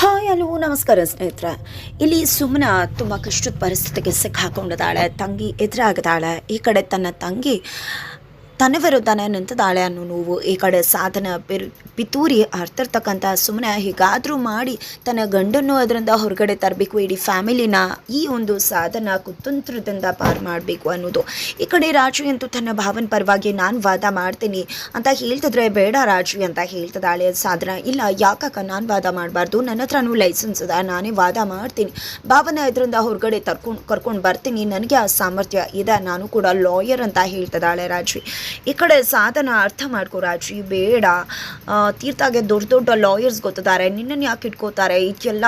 Hi, hello, ನಮಸ್ಕಾರ ಸ್ನೇಹಿತರೆ. ಇಲ್ಲಿ ಸುಮ್ಮನ ತುಂಬ ಕಷ್ಟದ ಪರಿಸ್ಥಿತಿಗೆ ಸಿಕ್ಕಾಕೊಂಡಿದ್ದಾಳೆ, ತಂಗಿ ಎದುರಾಗಿದ್ದಾಳೆ. ಈ ಕಡೆ ತನ್ನ ತಂಗಿ ತನ್ನ ವಿರುದ್ಧನೇ ನಿಂತಿದ್ದಾಳೆ ಅನ್ನೋ ನೋವು ಈ ಕಡೆ ಸಾಧನ ಪಿರ್ ಪಿತೂರಿ ಅರ್ತಿರ್ತಕ್ಕಂಥ ಸುಮ್ಮನೆ ಹೀಗಾದರೂ ಮಾಡಿ ತನ್ನ ಗಂಡನ್ನು ಅದರಿಂದ ಹೊರಗಡೆ ತರಬೇಕು. ಇಡೀ ಫ್ಯಾಮಿಲಿನ ಈ ಒಂದು ಸಾಧನ ಕುತಂತ್ರದಿಂದ ಪಾರು ಮಾಡಬೇಕು ಅನ್ನೋದು. ಈ ಕಡೆ ರಾಜು ಅಂತೂ ತನ್ನ ಭಾವನ ಪರವಾಗಿ ನಾನು ವಾದ ಮಾಡ್ತೀನಿ ಅಂತ ಹೇಳ್ತಿದ್ರೆ ಬೇಡ ರಾಜು ಅಂತ ಹೇಳ್ತದಾಳೆ ಸಾಧನ, ಇಲ್ಲ, ಯಾಕಕ್ಕ ನಾನು ವಾದ ಮಾಡಬಾರ್ದು? ನನ್ನ ಹತ್ರನೂ ಲೈಸೆನ್ಸ್ ಇದೆ, ನಾನೇ ವಾದ ಮಾಡ್ತೀನಿ. ಭಾವನ ಇದರಿಂದ ಹೊರಗಡೆ ತರ್ಕೊಂಡು ಕರ್ಕೊಂಡು ಬರ್ತೀನಿ. ನನಗೆ ಆ ಸಾಮರ್ಥ್ಯ ಇದೆ, ನಾನು ಕೂಡ ಲಾಯರ್ ಅಂತ ಹೇಳ್ತದಾಳೆ ರಾಜ್ವಿ ಈ ಕಡೆ ಸಾಧನ ಅರ್ಥ ಮಾಡ್ಕೋ ರಾಜಿ, ಬೇಡ. ತೀರ್ಥಾಗೆ ದೊಡ್ಡ ದೊಡ್ಡ ಲಾಯರ್ಸ್ ಗೊತ್ತಿದ್ದಾರೆ. ನಿನ್ನನ್ನು ಯಾಕೆ ಇಟ್ಕೋತಾರೆ? ಇದಕ್ಕೆಲ್ಲ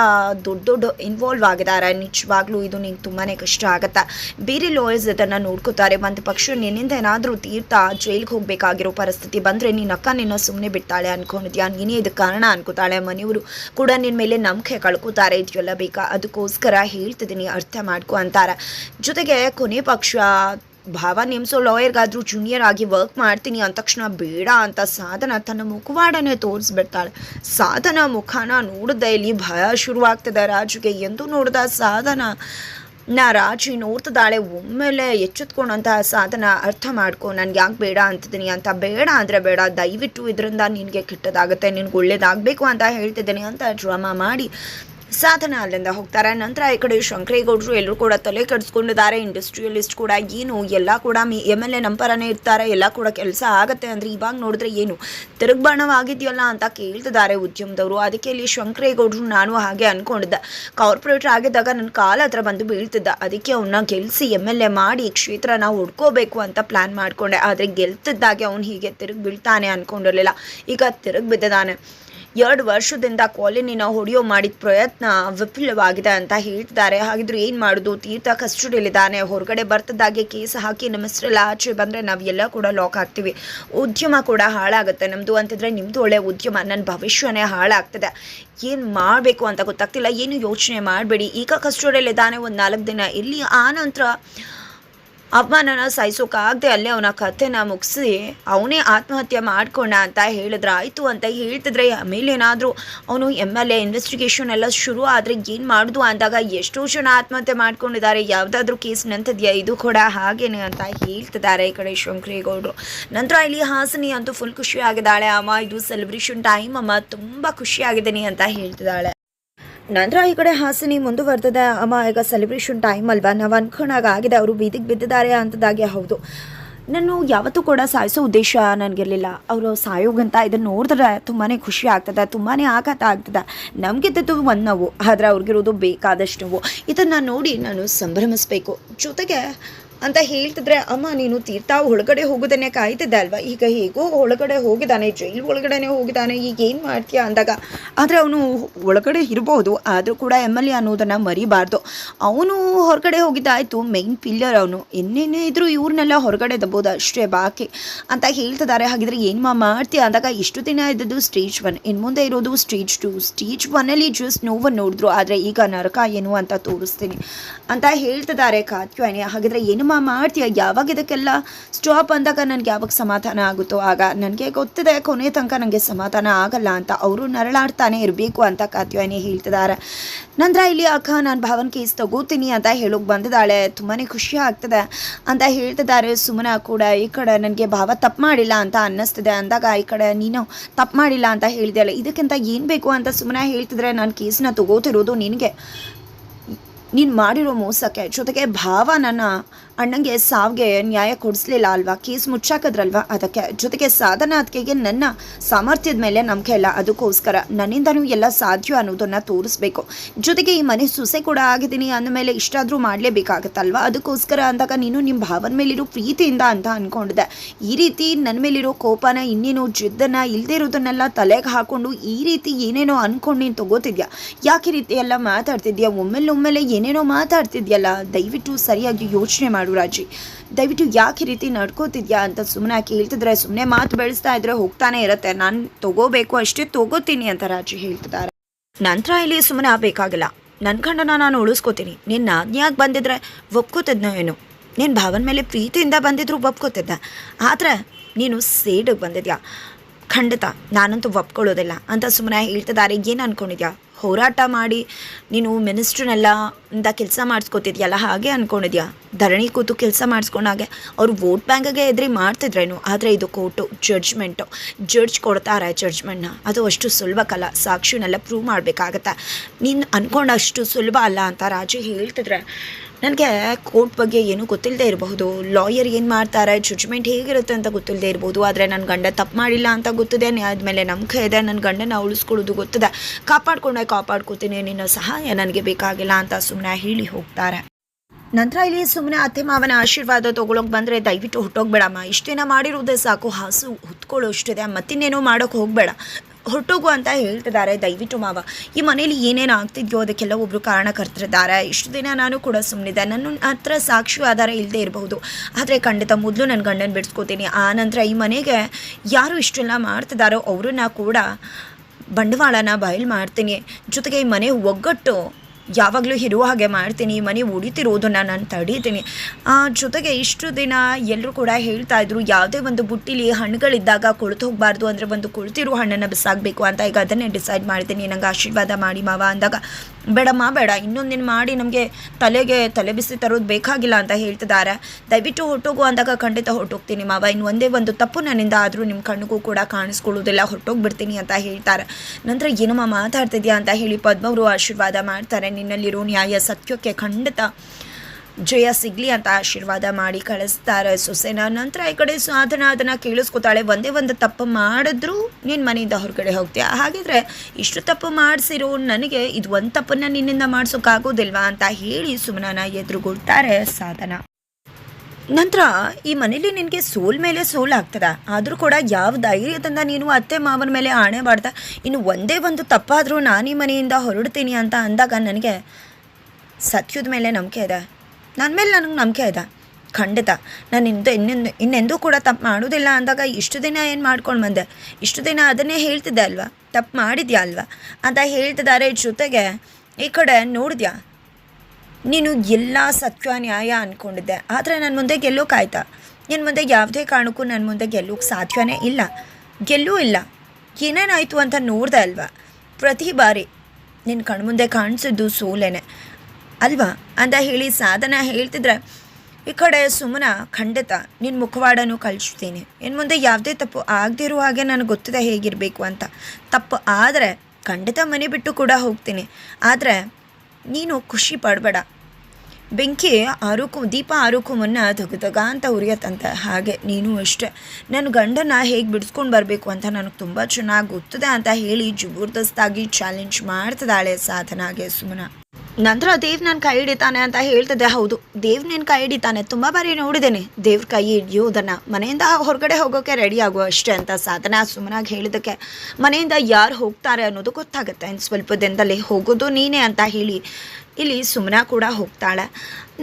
ದೊಡ್ಡ ದೊಡ್ಡ ಇನ್ವಾಲ್ವ್ ಆಗಿದ್ದಾರೆ. ನಿಜವಾಗ್ಲೂ ಇದು ನಿಂಗೆ ತುಂಬಾ ಕಷ್ಟ ಆಗುತ್ತೆ. ಬೇರೆ ಲಾಯರ್ಸ್ ಇದನ್ನು ನೋಡ್ಕೋತಾರೆ. ಒಂದು ಪಕ್ಷ ನಿನ್ನಿಂದ ಏನಾದರೂ ತೀರ್ಥ ಜೈಲಿಗೆ ಹೋಗಬೇಕಾಗಿರೋ ಪರಿಸ್ಥಿತಿ ಬಂದರೆ ನಿನ್ನ ಅಕ್ಕ ನಿನ್ನ ಸುಮ್ಮನೆ ಬಿಡ್ತಾಳೆ ಅನ್ಕೊಂಡಿದ್ಯಾ? ನೀನೇ ಇದಕ್ಕೆ ಕಾರಣ ಅನ್ಕೋತಾಳೆ? ಮನೆಯವರು ಕೂಡ ನಿನ್ನ ಮೇಲೆ ನಂಬಿಕೆ ಕಳ್ಕೊತಾರೆ. ಇದೆಲ್ಲ ಬೇಕಾ? ಅದಕ್ಕೋಸ್ಕರ ಹೇಳ್ತಿದ್ದೀನಿ. ಅರ್ಥ ಮಾಡ್ಕೊ ಅಂತಾರೆ. ಜೊತೆಗೆ ಕೊನೆ ಪಕ್ಷ ಭಾವ ನೇಮ್ಸೋ ಲಾಯರ್ಗಾದರೂ ಜೂನಿಯರ್ ಆಗಿ ವರ್ಕ್ ಮಾಡ್ತೀನಿ ಅಂದ ತಕ್ಷಣ ಬೇಡ ಅಂತ ಸಾಧನ ತನ್ನ ಮುಖವಾಡನೆ ತೋರಿಸ್ಬಿಡ್ತಾಳೆ. ಸಾಧನ ಮುಖಾನ ನೋಡಿದ ಇಲ್ಲಿ ಭಯ ಶುರುವಾಗ್ತದೆ ರಾಜುಗೆ. ಎಂದು ನೋಡಿದ ಸಾಧನ ನಾ ರಾಜು ನೋಡ್ತಿದ್ದಾಳೆ, ಒಮ್ಮೆಲೆ ಎಚ್ಚೆತ್ಕೊಂಡಂತಹ ಸಾಧನ, ಅರ್ಥ ಮಾಡ್ಕೊ, ನನ್ಗೆ ಯಾಕೆ ಬೇಡ ಅಂತಿದ್ದೀನಿ ಅಂತ. ಬೇಡ ಅಂದರೆ ಬೇಡ. ದಯವಿಟ್ಟು ಇದರಿಂದ ನಿನಗೆ ಕೆಟ್ಟದಾಗುತ್ತೆ. ನಿನಗೆ ಒಳ್ಳೇದಾಗಬೇಕು ಅಂತ ಹೇಳ್ತಿದ್ದೀನಿ ಅಂತ ಡ್ರಾಮಾ ಮಾಡಿ ಸಾಧನ ಅಲ್ಲಿಂದ ಹೋಗ್ತಾರೆ. ನಂತರ ಈ ಕಡೆ ಶಂಕರೇಗೌಡರು ಎಲ್ಲರೂ ಕೂಡ ತಲೆ ಕೆಡಿಸ್ಕೊಂಡಿದ್ದಾರೆ. ಇಂಡಸ್ಟ್ರಿಯಲಿಸ್ಟ್ ಕೂಡ ಏನು, ಎಲ್ಲ ಕೂಡ ಮಿ ಎಂ ಎಲ್ ಎ ನಂಪರನೇ ಇರ್ತಾರೆ. ಎಲ್ಲ ಕೂಡ ಕೆಲಸ ಆಗತ್ತೆ ಅಂದರೆ ಇವಾಗ ನೋಡಿದ್ರೆ ಏನು, ತಿರುಗ್ಬಾಣವಾಗಿದೆಯಲ್ಲ ಅಂತ ಕೇಳ್ತಿದ್ದಾರೆ ಉದ್ಯಮದವರು. ಅದಕ್ಕೆ ಇಲ್ಲಿ ಶಂಕರೇಗೌಡರು ನಾನು ಹಾಗೆ ಅಂದ್ಕೊಂಡಿದ್ದೆ ಕಾರ್ಪೊರೇಟರ್ ಆಗಿದ್ದಾಗ ನನ್ನ ಕಾಲ ಹತ್ರ ಬಂದು ಬೀಳ್ತಿದ್ದ. ಅದಕ್ಕೆ ಅವನ್ನ ಗೆಲ್ಲಿಸಿ ಎಂ ಎಲ್ ಎ ಮಾಡಿ ಕ್ಷೇತ್ರನ ಹುಡ್ಕೋಬೇಕು ಅಂತ ಪ್ಲ್ಯಾನ್ ಮಾಡಿಕೊಂಡೆ. ಆದರೆ ಗೆಲ್ತಿದ್ದಾಗೆ ಅವ್ನು ಹೀಗೆ ತಿರುಗಿ ಬೀಳ್ತಾನೆ ಅಂದ್ಕೊಂಡಿರಲಿಲ್ಲ ಈಗ ತಿರುಗಿ ಬಿದ್ದಿದ್ದಾನೆ. ಎರಡು ವರ್ಷದಿಂದ ಕಾಲೋನಿನ ಹೊಡೆಯೋ ಮಾಡಿದ ಪ್ರಯತ್ನ ವಿಫಲವಾಗಿದೆ ಅಂತ ಹೇಳ್ತಿದ್ದಾರೆ. ಹಾಗಿದ್ರು ಏನು ಮಾಡೋದು? ತೀರ್ಥ ಕಸ್ಟಡಿಯಲ್ಲಿದ್ದಾನೆ. ಹೊರಗಡೆ ಬರ್ತದಾಗೆ ಕೇಸ್ ಹಾಕಿ ನಮ್ಮ ಹೆಸರೆಲ್ಲ ಆಚೆ ಬಂದರೆ ನಾವೆಲ್ಲ ಕೂಡ ಲಾಕ್ ಆಗ್ತೀವಿ. ಉದ್ಯಮ ಕೂಡ ಹಾಳಾಗುತ್ತೆ. ನಮ್ಮದು ಅಂತಂದ್ರೆ ನಿಮ್ಮದು ಒಳ್ಳೆ ಉದ್ಯಮ. ನನ್ನ ಭವಿಷ್ಯನೇ ಹಾಳಾಗ್ತದೆ. ಏನು ಮಾಡಬೇಕು ಅಂತ ಗೊತ್ತಾಗ್ತಿಲ್ಲ. ಏನು ಯೋಚನೆ ಮಾಡಬೇಡಿ. ಈಗ ಕಸ್ಟಡಿಯಲ್ಲಿದ್ದಾನೆ ಒಂದು ನಾಲ್ಕು ದಿನ. ಇಲ್ಲಿ ಆ ನಂತರ ಅವಮಾನನ ಸಹಿಸೋಕ್ಕಾಗದೆ ಅಲ್ಲೇ ಅವನ ಕಥೆನ ಮುಗಿಸಿ ಅವನೇ ಆತ್ಮಹತ್ಯೆ ಮಾಡ್ಕೊಂಡ ಅಂತ ಹೇಳಿದ್ರೆ ಆಯಿತು ಅಂತ ಹೇಳ್ತಿದ್ರೆ ಆಮೇಲೆ ಏನಾದರೂ ಅವನು ಎಂ ಎಲ್ ಎ ಇನ್ವೆಸ್ಟಿಗೇಷನ್ ಎಲ್ಲ ಶುರು ಆದರೆ ಏನು ಮಾಡೋದು ಅಂದಾಗ ಎಷ್ಟೋ ಜನ ಆತ್ಮಹತ್ಯೆ ಮಾಡ್ಕೊಂಡಿದ್ದಾರೆ. ಯಾವುದಾದ್ರೂ ಕೇಸ್ ನಂತದ್ಯಾ ಇದು ಕೂಡ ಹಾಗೇನೆ ಅಂತ ಹೇಳ್ತಿದ್ದಾರೆ ಈ ಕಡೆ ಶಂಕರೇಗೌಡರು. ನಂತರ ಇಲ್ಲಿ ಹಾಸನಿ ಅಂತೂ ಫುಲ್ ಖುಷಿಯಾಗಿದ್ದಾಳೆ. ಅಮ್ಮ, ಇದು ಸೆಲೆಬ್ರೇಷನ್ ಟೈಮ್ ಅಮ್ಮ, ತುಂಬ ಖುಷಿಯಾಗಿದ್ದೀನಿ ಅಂತ ಹೇಳ್ತಿದ್ದಾಳೆ. ನಂತರ ಈ ಕಡೆ ಹಾಸಿನಿ ಮುಂದುವರೆದಿದೆ. ಅಮ್ಮ ಈಗ ಸೆಲೆಬ್ರೇಷನ್ ಟೈಮ್ ಅಲ್ವಾ? ನಾವು ಅನ್ಕೊಂಡಾಗ ಆಗಿದೆ. ಅವರು ಬೀದಿಗೆ ಬಿದ್ದಿದ್ದಾರೆ ಅಂತದಾಗೆ ಹೌದು. ನಾನು ಯಾವತ್ತೂ ಕೂಡ ಸಾಯಿಸೋ ಉದ್ದೇಶ ನನಗಿರಲಿಲ್ಲ. ಅವರು ಸಾಯೋಗಂತ ಇದನ್ನು ನೋಡಿದ್ರೆ ತುಂಬಾ ಖುಷಿ ಆಗ್ತದೆ ತುಂಬಾ ಆಘಾತ ಆಗ್ತದೆ. ನಮಗಿದ್ದದ್ದು ಒಂದು ನೋವು, ಆದರೆ ಅವ್ರಿಗಿರೋದು ಬೇಕಾದಷ್ಟು ನೋವು. ಇದನ್ನು ನೋಡಿ ನಾನು ಸಂಭ್ರಮಿಸ್ಬೇಕು. ಜೊತೆಗೆ ಅಂತ ಹೇಳ್ತಿದ್ರೆ, ಅಮ್ಮ, ನೀನು ತೀರ್ಥ ಒಳಗಡೆ ಹೋಗೋದನ್ನೇ ಕಾಯ್ತಿದ್ದೆ ಅಲ್ವಾ? ಈಗ ಹೇಗೋ ಒಳಗಡೆ ಹೋಗಿದ್ದಾನೆ, ಜೈಲ್ ಒಳಗಡೆನೆ ಹೋಗಿದ್ದಾನೆ, ಈಗ ಏನು ಮಾಡ್ತೀಯ? ಅಂದಾಗ, ಆದರೆ ಅವನು ಒಳಗಡೆ ಇರ್ಬೋದು, ಆದರೂ ಕೂಡ ಎಂ ಎಲ್ ಎ ಅನ್ನೋದನ್ನು ಮರಿಬಾರ್ದು. ಅವನು ಹೊರಗಡೆ ಹೋಗಿದ್ದಾಯಿತು ಮೈನ್ ಪಿಲ್ಲರ್ ಅವನು. ಇನ್ನೇನೇ ಇದ್ರೂ ಇವ್ರನ್ನೆಲ್ಲ ಹೊರಗಡೆ ದಬೋದು ಅಷ್ಟೇ ಬಾಕಿ. ಅಂತ ಹೇಳ್ತಿದ್ದಾರೆ, ಹಾಗಿದ್ರೆ ಏನು ಮಾಡ್ತೀಯ? ಅಂದಾಗ, ಇಷ್ಟು ದಿನ ಇದ್ದದ್ದು ಸ್ಟೇಜ್ ಒನ್ ಇನ್ನು ಮುಂದೆ ಇರೋದು ಸ್ಟೇಜ್ ಟು ಸ್ಟೇಜ್ ಒನ್ನಲ್ಲಿ ಜಸ್ಟ್ ನೋವನ್ನು ನೋಡಿದ್ರು, ಆದರೆ ಈಗ ನರಕ ಏನು ಅಂತ ತೋರಿಸ್ತೀನಿ. ಅಂತ ಹೇಳ್ತಿದ್ದಾರೆ ಕಾತ್ಯಾಯಿನಿ. ಹಾಗಿದ್ರೆ ಏನು ಮಾ ಮಾಡ್ತೀಯ? ಯಾವಾಗ ಇದಕ್ಕೆಲ್ಲ ಸ್ಟಾಪ್ ಅಂದಾಗ ನನಗೆ ಯಾವಾಗ ಸಮಾಧಾನ ಆಗುತ್ತೋ? ಆಗ ನನಗೆ ಗೊತ್ತಿದೆ, ಕೊನೆ ತನಕ ನನಗೆ ಸಮಾಧಾನ ಆಗಲ್ಲ ಅಂತ. ಅವರು ನರಳಾಡ್ತಾನೆ ಇರಬೇಕು ಅಂತ ಕಾತ್ಯಾಯಿನಿ ಹೇಳ್ತಿದ್ದಾರೆ. ನಂತರ ಇಲ್ಲಿ ಅಕ್ಕ, ನಾನು ಭಾವನ್ ಕೇಸ್ ತಗೋತೀನಿ ಅಂತ ಹೇಳೋಕೆ ಬಂದಿದ್ದಾಳೆ. ತುಂಬಾ ಖುಷಿ ಆಗ್ತದೆ ಅಂತ ಹೇಳ್ತಿದ್ದಾರೆ. ಸುಮನ ಕೂಡ, ಈ ಕಡೆ ನನಗೆ ಭಾವ ತಪ್ಪು ಮಾಡಿಲ್ಲ ಅಂತ ಅನ್ನಿಸ್ತಿದೆ. ಅಂದಾಗ ಈ ಕಡೆ ನೀನು ತಪ್ಪು ಮಾಡಿಲ್ಲ ಅಂತ ಹೇಳಿದೆಯಲ್ಲ ಇದಕ್ಕಿಂತ ಏನು ಬೇಕು ಅಂತ ಸುಮನ ಹೇಳ್ತಿದ್ರೆ ನಾನು ಕೇಸನ್ನ ತಗೋತಿರೋದು ನಿನಗೆ. ನೀನು ಮಾಡಿರೋ ಮೋಸಕ್ಕೆ, ಜೊತೆಗೆ ಭಾವ ನನ್ನ ಅಣ್ಣಂಗೆ ಸಾವಿಗೆ ನ್ಯಾಯ ಕೊಡಿಸ್ಲಿಲ್ಲ ಅಲ್ವಾ? ಕೇಸ್ ಮುಚ್ಚಾಕದ್ರಲ್ವಾ? ಅದಕ್ಕೆ ಜೊತೆಗೆ ಸಾಧನ ಅದಕ್ಕೆ ನನ್ನ ಸಾಮರ್ಥ್ಯದ ಮೇಲೆ ನಂಬಿಕೆ ಇಲ್ಲ. ಅದಕ್ಕೋಸ್ಕರ ನನ್ನಿಂದನೂ ಎಲ್ಲ ಸಾಧ್ಯ ಅನ್ನೋದನ್ನು ತೋರಿಸ್ಬೇಕು. ಜೊತೆಗೆ ಈ ಮನೆ ಸೊಸೆ ಕೂಡ ಆಗಿದ್ದೀನಿ ಅಂದಮೇಲೆ ಇಷ್ಟಾದರೂ ಮಾಡಲೇಬೇಕಾಗತ್ತಲ್ವಾ? ಅದಕ್ಕೋಸ್ಕರ ಅಂದಾಗ ನೀನು ನಿಮ್ಮ ಭಾವನ ಮೇಲಿರೋ ಪ್ರೀತಿಯಿಂದ ಅಂತ ಅಂದ್ಕೊಂಡಿದ್ದೆ ಈ ರೀತಿ ನನ್ನ ಮೇಲಿರೋ ಕೋಪನ, ಇನ್ನೇನೋ ಜಿದ್ದನ್ನ ಇಲ್ಲದೆ ಇರೋದನ್ನೆಲ್ಲ ತಲೆಗೆ ಹಾಕೊಂಡು ಈ ರೀತಿ ಏನೇನೋ ಅಂದ್ಕೊಂಡು ನೀನು ತಗೋತಿದ್ಯಾ? ಯಾಕೆ ರೀತಿ ಎಲ್ಲ ಮಾತಾಡ್ತಿದ್ಯಾ? ಒಮ್ಮೆಲೆ ಒಮ್ಮೆಲೆ ಏನೇನೋ ಮಾತಾಡ್ತಿದ್ಯಲ್ಲ? ದಯವಿಟ್ಟು ಸರಿಯಾಗಿ ಯೋಚನೆ ಮಾಡು. ರಾಜಿ ದಯವಿಟ್ಟು ಯಾಕೆ ರೀತಿ ನಡ್ಕೋತಿದ್ಯಾ ಅಂತ ಸುಮ್ಮನೆ ಕೇಳ್ತಿದ್ರೆ ಸುಮ್ಮನೆ ಮಾತು ಬೆಳೆಸ್ತಾ ಇದ್ರೆ ಹೋಗ್ತಾನೆ ಇರುತ್ತೆ. ನಾನು ತಗೋಬೇಕು, ಅಷ್ಟೇ ತಗೋತೀನಿ ಅಂತ ರಾಜಿ ಹೇಳ್ತಿದ್ದಾರೆ. ನಂತರ ಇಲ್ಲಿ ಸುಮ್ಮನೆ ಆಗಬೇಕಾಗಿಲ್ಲ. ನನ್ನ ಗಂಡನ ನಾನು ಉಳಿಸ್ಕೋತೀನಿ. ನಿನ್ನ ಆಜ್ಞೆಯಾಗಿ ಬಂದಿದ್ರೆ ಒಪ್ಕೋತಿದ್ನೋ ಏನು. ನೀನು ಭಾವನ ಮೇಲೆ ಪ್ರೀತಿಯಿಂದ ಬಂದಿದ್ರು ಒಪ್ಕೋತಿದ್ದೆ. ಆದರೆ ನೀನು ಸೇಡಿಗೆ ಬಂದಿದ್ಯಾ? ಖಂಡಿತ, ನಾನಂತೂ ಒಪ್ಕೊಳ್ಳೋದಿಲ್ಲ ಅಂತ ಸುಮ್ಮನೆ ಹೇಳ್ತಿದ್ದಾರೆ. ಏನು ಅನ್ಕೊಂಡಿದ್ಯಾ? ಹೋರಾಟ ಮಾಡಿ, ನೀನು ಮಿನಿಸ್ಟ್ರನ್ನೆಲ್ಲ ಇಂದ ಕೆಲಸ ಮಾಡಿಸ್ಕೊತಿದ್ಯಲ್ಲ ಹಾಗೆ ಅಂದ್ಕೊಂಡಿದ್ಯಾ ಧರಣಿ ಕೂತು ಕೆಲಸ ಮಾಡಿಸ್ಕೊಂಡಾಗೆ ಅವ್ರು ವೋಟ್ ಬ್ಯಾಂಕ್ಗೆ ಎದುರಿ ಮಾಡ್ತಿದ್ರೇನು? ಆದರೆ ಇದು ಕೋರ್ಟು, ಜಡ್ಜ್ಮೆಂಟು. ಜಡ್ಜ್ ಕೊಡ್ತಾರೆ ಜಡ್ಜ್ಮೆಂಟ್ನ. ಅದು ಅಷ್ಟು ಸುಲಭಕ್ಕಲ್ಲ ಸಾಕ್ಷಿನೆಲ್ಲ ಪ್ರೂವ್ ಮಾಡಬೇಕಾಗತ್ತೆ. ನೀನು ಅಂದ್ಕೊಂಡಷ್ಟು ಸುಲಭ ಅಲ್ಲ ಅಂತ ರಾಜು ಹೇಳ್ತಿದ್ರೆ ನನಗೆ ಕೋರ್ಟ್ ಬಗ್ಗೆ ಏನೂ ಗೊತ್ತಿಲ್ಲದೆ ಇರಬಹುದು. ಲಾಯರ್ ಏನು ಮಾಡ್ತಾರೆ? ಜಡ್ಜ್ಮೆಂಟ್ ಹೇಗಿರುತ್ತೆ ಅಂತ ಗೊತ್ತಿಲ್ಲದೆ ಇರ್ಬೋದು. ಆದರೆ ನನ್ನ ಗಂಡ ತಪ್ಪು ಮಾಡಿಲ್ಲ ಅಂತ ಗೊತ್ತಿದೆ. ನ್ಯಾಯದ ಮೇಲೆ ನಂಬಿಕೆ ಇದೆ. ನನ್ನ ಗಂಡನ ಉಳಿಸ್ಕೊಳ್ಳೋದು ಗೊತ್ತಿದೆ. ಕಾಪಾಡ್ಕೊಂಡೆ ಕಾಪಾಡ್ಕೋತೀನಿ, ನಿನ್ನ ಸಹಾಯ ನನಗೆ ಬೇಕಾಗಿಲ್ಲ ಅಂತ ಸುಮ್ಮನೆ ಹೇಳಿ ಹೋಗ್ತಾರೆ. ನಂತರ ಇಲ್ಲಿ ಸುಮ್ಮನೆ ಅತ್ತೆ ಮಾವನ ಆಶೀರ್ವಾದ ತೊಗೊಳಕ್ಕೆ ಬಂದರೆ ದಯವಿಟ್ಟು ಹೊಟ್ಟೋಗ್ಬೇಡಮ್ಮ ಇಷ್ಟೇನ ಮಾಡಿರೋದೇ ಸಾಕು. ಹಾಸು ಹೊತ್ಕೊಳ್ಳೋಷ್ಟಿದೆ ಮತ್ತಿನ್ನೇನೋ ಮಾಡೋಕ್ಕೆ ಹೋಗಬೇಡ. ಹೊರಟೋಗು ಅಂತ ಹೇಳ್ತಿದ್ದಾರೆ ದಯವಿಟ್ಟು ಮಾವ. ಈ ಮನೇಲಿ ಏನೇನು ಆಗ್ತಿದ್ಯೋ ಅದಕ್ಕೆಲ್ಲ ಒಬ್ಬರು ಕಾರಣಕರ್ತರಿದ್ದಾರೆ. ಇಷ್ಟು ದಿನ ನಾನು ಕೂಡ ಸುಮ್ಮನಿದ್ದೆ ನನ್ನ ಹತ್ರ ಸಾಕ್ಷಿ ಆಧಾರ ಇಲ್ಲದೆ ಇರಬಹುದು. ಆದರೆ ಖಂಡಿತ ಮೊದಲು ನನ್ನ ಗಂಡನ ಬಿಡಿಸ್ಕೋತೀನಿ. ಆ ನಂತರ ಈ ಮನೆಗೆ ಯಾರು ಇಷ್ಟೆಲ್ಲ ಮಾಡ್ತಿದ್ದಾರೋ ಅವ್ರನ್ನ ಕೂಡ ಬಂಡವಾಳನ ಬಯಲು ಮಾಡ್ತೀನಿ. ಜೊತೆಗೆ ಈ ಮನೆ ಒಗ್ಗಟ್ಟು ಯಾವಾಗಲೂ ಇರುವ ಹಾಗೆ ಮಾಡ್ತೀನಿ. ಈ ಮನೆ ಉಡಿತಿರೋದನ್ನು ನಾನು ತಡೀತೀನಿ. ಜೊತೆಗೆ ಇಷ್ಟು ದಿನ ಎಲ್ಲರೂ ಕೂಡ ಹೇಳ್ತಾ ಇದ್ರು, ಯಾವುದೇ ಒಂದು ಬುಟ್ಟಿಲಿ ಹಣ್ಣುಗಳಿದ್ದಾಗ ಕೊಳ್ತು ಹೋಗಬಾರ್ದು ಅಂದರೆ ಒಂದು ಕೊಳ್ತಿರೋ ಹಣ್ಣನ್ನು ಬಿಸಾಕಬೇಕು ಅಂತ. ಈಗ ಅದನ್ನೇ ಡಿಸೈಡ್ ಮಾಡ್ತೀನಿ. ನಂಗೆ ಆಶೀರ್ವಾದ ಮಾಡಿ ಮಾವ ಅಂದಾಗ. ಬೇಡಮ್ಮ, ಬೇಡ. ಇನ್ನೊಂದಿನ ಮಾಡಿ ನಮಗೆ ತಲೆಗೆ ತಲೆ ಬಿಸಿ ತರೋದು ಬೇಕಾಗಿಲ್ಲ ಅಂತ ಹೇಳ್ತಿದ್ದಾರೆ. ದಯವಿಟ್ಟು ಹೊಟ್ಟೋಗು ಅಂದಾಗ ಖಂಡಿತ ಹೊರಟೋಗ್ತೀನಿ ಮಾವ. ಇನ್ನು ಒಂದೇ ಒಂದು ತಪ್ಪು ನನ್ನಿಂದ ಆದರೂ ನಿಮ್ಮ ಕಣ್ಣಿಗೂ ಕೂಡ ಕಾಣಿಸ್ಕೊಳ್ಳೋದಿಲ್ಲ. ಹೊರಟೋಗ್ಬಿಡ್ತೀನಿ ಅಂತ ಹೇಳ್ತಾರೆ. ನಂತರ ಏನಮ್ಮ ಮಾತಾಡ್ತಿದ್ಯಾ ಅಂತ ಹೇಳಿ ಪದ್ಮವರು ಆಶೀರ್ವಾದ ಮಾಡ್ತಾರೆ. ನಿನ್ನಲ್ಲಿರೋ ನ್ಯಾಯ ಸತ್ಯಕ್ಕೆ ಖಂಡಿತ. ಜಯ ಸಿಗಲಿ ಅಂತ ಆಶೀರ್ವಾದ ಮಾಡಿ ಕಳಿಸ್ತಾರೆ. ಸೊಸೆನ, ನಂತರ ಈ ಕಡೆ ಸಾಧನ ಅದನ್ನು ಕೇಳಿಸ್ಕೊತಾಳೆ. ಒಂದೇ ಒಂದು ತಪ್ಪು ಮಾಡಿದ್ರೂ ನೀನು ಮನೆಯಿಂದ ಹೊರಗಡೆ ಹೋಗ್ತೀಯ? ಹಾಗಿದ್ರೆ ಇಷ್ಟು ತಪ್ಪು ಮಾಡಿಸಿರೋ ನನಗೆ ಇದು ಒಂದು ತಪ್ಪನ್ನು ನಿನ್ನಿಂದ ಮಾಡಿಸೋಕ್ಕಾಗೋದಿಲ್ವಾ ಅಂತ ಹೇಳಿ ಸುಮನಾನ ಎದುರುಗೊಳ್ತಾರೆ ಸಾಧನ. ನಂತರ ಈ ಮನೇಲಿ ನಿನಗೆ ಸೋಲ್ ಮೇಲೆ ಸೋಲ್ ಆಗ್ತದ? ಆದರೂ ಕೂಡ ಯಾವ ಧೈರ್ಯದಿಂದ ನೀನು ಅತ್ತೆ ಮಾವನ ಮೇಲೆ ಆಣೆ ಮಾಡ್ದ ಇನ್ನು ಒಂದೇ ಒಂದು ತಪ್ಪಾದರೂ ನಾನು ಈ ಮನೆಯಿಂದ ಹೊರಡ್ತೀನಿ ಅಂತ ಅಂದಾಗ ನನಗೆ ಸತ್ಯದ ಮೇಲೆ ನಂಬಿಕೆ ಇದೆ. ನನ್ನ ಮೇಲೆ ನನಗೆ ನಂಬಿಕೆ ಇದೆ. ಖಂಡಿತ. ನಾನು ಇಂದು ಇನ್ನೊಂದು, ಇನ್ನೆಂದೂ ಕೂಡ ತಪ್ಪು ಮಾಡೋದಿಲ್ಲ ಅಂದಾಗ ಇಷ್ಟು ದಿನ ಏನು ಮಾಡ್ಕೊಂಡು ಬಂದೆ? ಇಷ್ಟು ದಿನ ಅದನ್ನೇ ಹೇಳ್ತಿದ್ದೆ ಅಲ್ವಾ? ತಪ್ಪು ಮಾಡಿದ್ಯಾ ಅಲ್ವಾ? ಅಂತ ಹೇಳ್ತಿದ್ದಾರೆ ಜೊತೆಗೆ ಈ ಕಡೆ ನೋಡಿದ್ಯಾ? ನೀನು ಎಲ್ಲ ಸತ್ಯ ನ್ಯಾಯ ಅಂದ್ಕೊಂಡಿದ್ದೆ ಆದರೆ ನನ್ನ ಮುಂದೆ ಗೆಲ್ಲೋಕ್ಕಾಯ್ತಾ ನಿನ್ನ ಮುಂದೆ ಯಾವುದೇ ಕಾರಣಕ್ಕೂ ನನ್ನ ಮುಂದೆ ಗೆಲ್ಲೋಕೆ ಸಾಧ್ಯವೇ ಇಲ್ಲ. ಗೆಲ್ಲೂ ಇಲ್ಲ. ಏನೇನಾಯಿತು ಅಂತ ನೋಡ್ದೆ ಅಲ್ವಾ? ಪ್ರತಿ ಬಾರಿ ನಿನ್ನ ಕಣ್ಮುಂದೆ ಕಾಣಿಸಿದ್ದು ಸೋಲೇನೆ. ಅಲ್ವಾ? ಅಂತ ಹೇಳಿ ಸಾಧನ ಹೇಳ್ತಿದ್ರೆ, ಈ ಕಡೆ ಸುಮ್ಮನ ಖಂಡಿತ ನಿನ್ನ ಮುಖವಾಡನು ಕಳಿಸ್ತೀನಿ. ಇನ್ನು ಮುಂದೆ ಯಾವುದೇ ತಪ್ಪು ಆಗದಿರೋ ಹಾಗೆ ನನಗೆ ಗೊತ್ತಿದೆ ಹೇಗಿರಬೇಕು ಅಂತ. ತಪ್ಪು ಆದರೆ ಖಂಡಿತ ಮನೆ ಬಿಟ್ಟು ಕೂಡ ಹೋಗ್ತೀನಿ. ಆದರೆ ನೀನು ಖುಷಿ ಪಡಬೇಡ. ಬೆಂಕಿ ಆರೋಕು, ದೀಪ ಆರೋಕು ಮುನ್ನ ತಗ ಅಂತ ಉರಿಯತ್ತಂತೆ. ಹಾಗೆ ನೀನು ಅಷ್ಟೇ ನನ್ನ ಗಂಡನ ಹೇಗೆ ಬಿಡಿಸ್ಕೊಂಡು ಬರಬೇಕು ಅಂತ ನನಗೆ ತುಂಬ ಚೆನ್ನಾಗಿ ಗೊತ್ತದೆ ಅಂತ ಹೇಳಿ ಜಬರ್ದಸ್ತಾಗಿ ಚಾಲೆಂಜ್ ಮಾಡ್ತಿದ್ದಾಳೆ ಸಾಧನಾಗೆ ಸುಮನ. ನಂತರ ದೇವ್ ನನ್ನ ಕೈ ಹಿಡಿತಾನೆ ಅಂತ ಹೇಳ್ತಿದ್ದೆ. ಹೌದು, ದೇವ್ ನಿನ್ನ ಕೈ ಹಿಡಿತಾನೆ. ತುಂಬ ಬಾರಿ ನೋಡಿದ್ದೇನೆ. ದೇವ್ರ ಕೈ ಹಿಡಿಯೋದನ್ನು ಮನೆಯಿಂದ ಹೊರಗಡೆ ಹೋಗೋಕೆ ರೆಡಿ ಆಗುವ ಅಷ್ಟೇ ಅಂತ ಸಾಧನ ಸುಮ್ಮನಾಗಿ ಹೇಳಿದಕ್ಕೆ ಮನೆಯಿಂದ ಯಾರು ಹೋಗ್ತಾರೆ ಅನ್ನೋದು ಗೊತ್ತಾಗುತ್ತೆ. ಸ್ವಲ್ಪ ದಿನದಲ್ಲಿ ಹೋಗೋದು ನೀನೇ ಅಂತ ಹೇಳಿ ಇಲ್ಲಿ ಸುಮನ ಕೂಡ ಹೋಗ್ತಾಳೆ.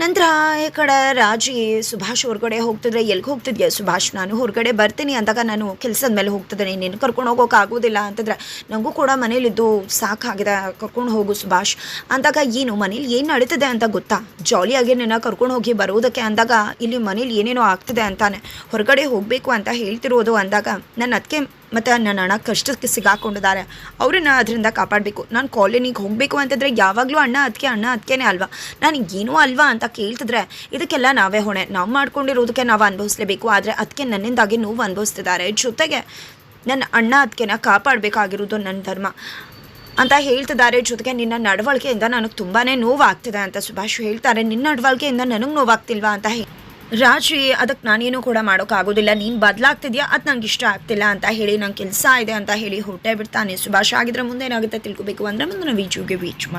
ನಂತರ ಈ ಕಡೆ ರಾಜಿ, ಸುಭಾಷ್ ಹೊರಗಡೆ ಹೋಗ್ತಿದ್ರೆ ಎಲ್ಲಿಗೆ ಹೋಗ್ತಿದ್ಯಾ ಸುಭಾಷ್? ನಾನು ಹೊರಗಡೆ ಬರ್ತೀನಿ ಅಂದಾಗ ನಾನು ಕೆಲಸದ ಮೇಲೆ ಹೋಗ್ತಿದ್ದೇನೆ. ನಿನ್ನ ಕರ್ಕೊಂಡು ಹೋಗೋಕೆ ಆಗೋದಿಲ್ಲ ಅಂತಂದ್ರೆ ನನಗೂ ಕೂಡ ಮನೇಲಿದ್ದು ಸಾಕಾಗಿದೆ, ಕರ್ಕೊಂಡು ಹೋಗು ಸುಭಾಷ್. ಅಂದಾಗ ಏನು, ಮನೇಲಿ ಏನು ನಡೀತಿದೆ ಅಂತ ಗೊತ್ತಾ? ಜಾಲಿಯಾಗಿ ನಿನ್ನ ಕರ್ಕೊಂಡು ಹೋಗಿ ಬರೋದಕ್ಕೆ ಅಂದಾಗ ಇಲ್ಲಿ ಮನೇಲಿ ಏನೇನೋ ಆಗ್ತಿದೆ ಅಂತಾನೆ. ಹೊರಗಡೆ ಹೋಗಬೇಕು ಅಂತ ಹೇಳ್ತಿರೋದು ಅಂದಾಗ ನನ್ನ ಅದಕ್ಕೆ ಮತ್ತು ನನ್ನ ಅಣ್ಣ ಕಷ್ಟಕ್ಕೆ ಸಿಗಾಕೊಂಡಿದ್ದಾರೆ. ಅವ್ರನ್ನ ಅದರಿಂದ ಕಾಪಾಡಬೇಕು. ನಾನು ಕಾಲೋನಿಗೆ ಹೋಗಬೇಕು ಅಂತಂದರೆ ಯಾವಾಗಲೂ ಅಣ್ಣ ಅದಕ್ಕೆ ಅಣ್ಣ ಅದಕ್ಕೇನೆ ಅಲ್ವಾ? ನಾನು ಏನೂ ಅಲ್ವಾ ಅಂತ ಕೇಳ್ತಿದ್ರೆ ಇದಕ್ಕೆಲ್ಲ ನಾವೇ ಹೊಣೆ. ನಾವು ಮಾಡ್ಕೊಂಡಿರೋದಕ್ಕೆ ನಾವು ಅನುಭವಿಸ್ಲೇಬೇಕು. ಆದರೆ ಅದಕ್ಕೆ ನನ್ನಿಂದಾಗಿ ನೋವು ಅನುಭವಿಸ್ತಿದ್ದಾರೆ. ಜೊತೆಗೆ ನನ್ನ ಅಣ್ಣ ಅದಕ್ಕೆನ ಕಾಪಾಡಬೇಕಾಗಿರೋದು ನನ್ನ ಧರ್ಮ ಅಂತ ಹೇಳ್ತಿದ್ದಾರೆ. ಜೊತೆಗೆ ನಿನ್ನ ನಡವಳಿಕೆಯಿಂದ ನನಗೆ ತುಂಬಾ ನೋವಾಗ್ತಿದೆ ಅಂತ ಸುಭಾಷ್ ಹೇಳ್ತಾರೆ. ನಿನ್ನ ನಡವಳಿಕೆಯಿಂದ ನನಗೆ ನೋವಾಗ್ತಿಲ್ವಾ ಅಂತ ಹೇಳಿ ರಾಜಿ ಅದಕ್ಕೆ ನಾನೇನು ಕೂಡ ಮಾಡೋಕ್ಕಾಗೋದಿಲ್ಲ. ನೀನು ಬದಲಾಗ್ತಿದ್ಯಾ? ಅದು ನಂಗೆ ಇಷ್ಟ ಆಗ್ತಿಲ್ಲ ಅಂತ ಹೇಳಿ ನಂಗೆ ಕೆಲಸ ಇದೆ ಅಂತ ಹೇಳಿ ಹೊಟ್ಟೆ ಬಿಡ್ತಾನೆ ಸುಭಾಷ. ಆಗಿದ್ರೆ ಮುಂದೆ ಏನಾಗುತ್ತೆ ತಿಳ್ಕೊಬೇಕು ಅಂದರೆ ಮುಂದಿನ ವೀಡಿಯೋಗೆ ವೀಚ್ ಮಾಡಿ.